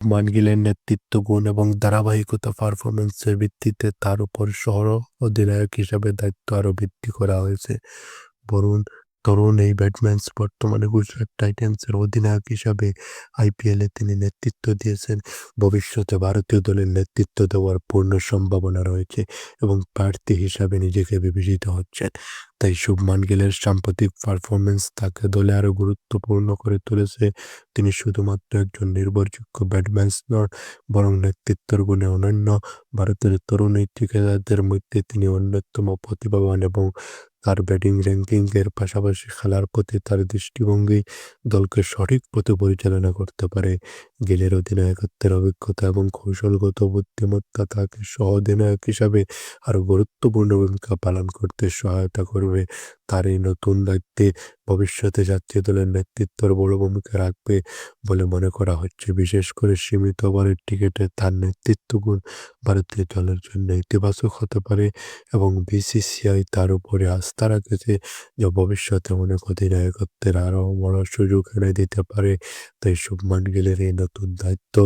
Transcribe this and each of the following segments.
মানগিলের নেতৃত্ব গুণ এবং ধারাবাহিকতা পারফরম্যান্সের ভিত্তিতে তার উপর শহর অধিনায়ক হিসাবে দায়িত্ব আরও বৃদ্ধি করা হয়েছে। বরুণ তরুণ এই ব্যাটম্যানস বর্তমানে গুজরাট টাইটান্সের অধিনায়ক হিসাবে আইপিএলে তিনি নেতৃত্ব দিয়েছেন। ভবিষ্যতে ভারতীয় দলের নেতৃত্ব দেওয়ার পূর্ণ সম্ভাবনা রয়েছে এবং প্রার্থী হিসাবে নিজেকে বিবেচিত হচ্ছেন। তাই শুভমান গিলের সাম্প্রতিক পারফরমেন্স তাকে দলে আরও গুরুত্বপূর্ণ করে তুলেছে। তিনি শুধুমাত্র একজন নির্ভরযোগ্য ব্যাটম্যান নন বরং নেতৃত্বের গুণে অনন্য। ভারতের তরুণ এই ঠিকাদারদের মধ্যে তিনি অন্যতম প্রতিভাবান এবং তার ব্যাটিং র্যাঙ্কিংয়ের পাশাপাশি খেলার প্রতি তার দৃষ্টিভঙ্গি দলকে সঠিক পথে পরিচালনা করতে পারে। গেলের অধিনায়কত্বের অভিজ্ঞতা এবং কৌশলগত বুদ্ধিমত্তা তাকে সহ অধিনায়ক হিসাবে আরও গুরুত্বপূর্ণ ভূমিকা পালন করতে সহায়তা করবে। তার এই নতুন দায়িত্বে ভবিষ্যতে জাতীয় দলের নেতৃত্বের বড় ভূমিকা রাখবে বলে মনে করা হচ্ছে। বিশেষ করে সীমিত ওভারের টিকেটে তার নেতৃত্ব গুণ ভারতীয় দলের জন্য ইতিবাচক হতে পারে এবং বিসিসিআই তার উপরে আস্থা রাখেছে যে ভবিষ্যতে অনেক অধিনায়কত্বের আরও বড় সুযোগ এনে দিতে পারে। তাই শুভমান গিলের এই নতুন দায়িত্ব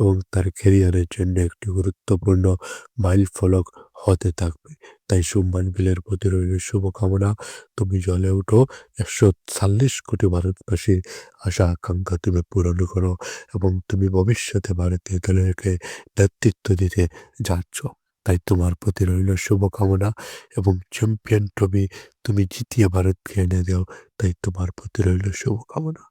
এবং তার ক্যারিয়ারের জন্য একটি গুরুত্বপূর্ণ মাইল ফলক হতে থাকবে। তাই শুভমান বিলের প্রতি রইল শুভকামনা। তুমি জলে উঠো। একশো চল্লিশ কোটি ভারতবাসীর আশা, আকাঙ্ক্ষা তুমি পূরণ করো এবং তুমি ভবিষ্যতে ভারতীয় দলেরকে নেতৃত্ব দিতে যাচ্ছ। তাই তোমার প্রতি রইল শুভকামনা এবং চ্যাম্পিয়ন ট্রফি তুমি জিতিয়ে ভারতকে এনে দাও। তাই তোমার প্রতি রইল শুভকামনা।